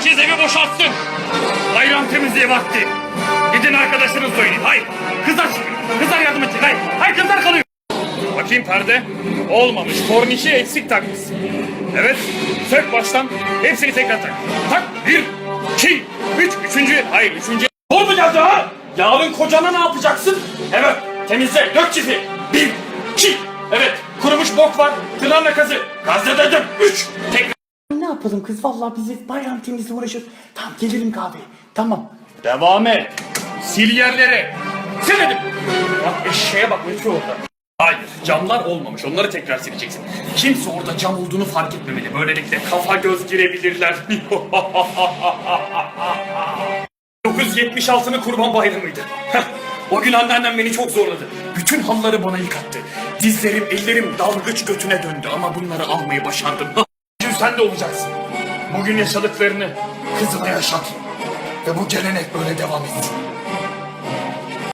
Herkes evi boşaltsın. Bayram temizliği vakti. Gidin arkadaşınızla oynayın. Hay. Kızlar çıkın. Kızlar yardım edin. Hay. Hay kızlar kalıyor. Bakayım perde. Olmamış. Kornişi eksik takmışsın. Evet. Sök baştan. Hepsini tekrar tak. Tak. Bir, iki, üç. Üçüncü. Hayır üçüncü. Olmayacağız ha. Yarın kocana ne yapacaksın? Evet. Temizle. Dök çifi. Bir, iki. Evet. Kurumuş bok var. Tırnağına kazı. Gazze dedim. Üç. Tekrar. Ne yapalım kız vallahi biz bayram temizliği uğraşıyoruz. Tamam gelirim kahveye. Tamam. Devam et. Sil yerlere. Sil dedim. Bak eşeğe bak Lütfü orada. Hayır camlar olmamış onları tekrar sileceksin. Kimse orada cam olduğunu fark etmemeli. Böylelikle kafa göz girebilirler. 976'nın kurban bayramıydı. Heh, o gün anneannem beni çok zorladı. Bütün halıları bana yıkattı. Dizlerim, ellerim dalgıç götüne döndü ama bunları almayı başardım. sen de olacaksın. Bugün yaşadıklarını kızına yaşat. Ve bu gelenek böyle devam etsin.